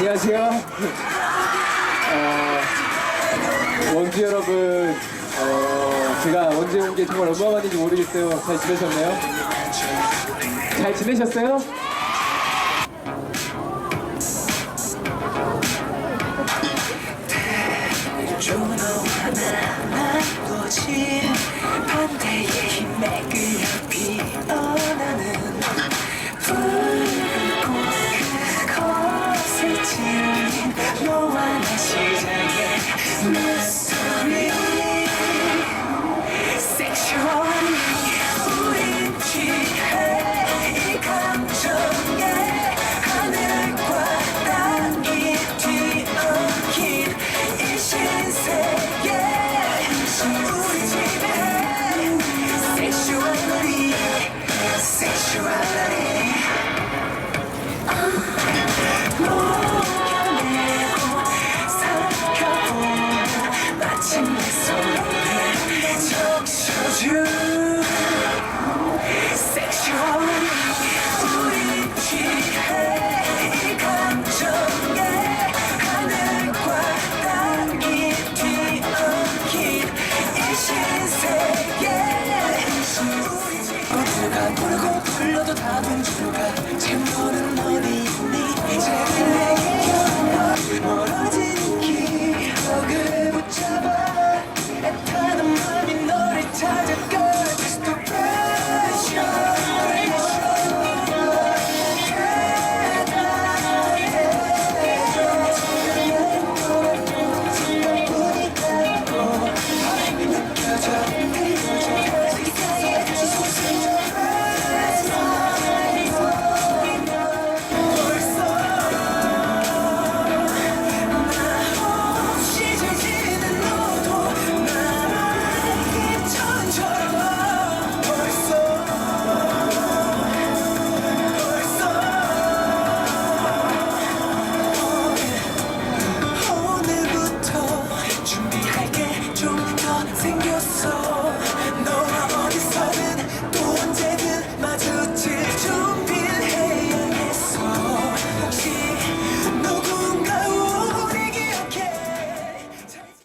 안녕하세요. 어, 원주 여러분, 어, 제가 언제 온 게 정말 얼마만인지 모르겠어요. 잘 지내셨나요? 잘 지내셨어요? 꽃이 반대의 끌 너와 나 시작의 불러도 답은 줄까 채무는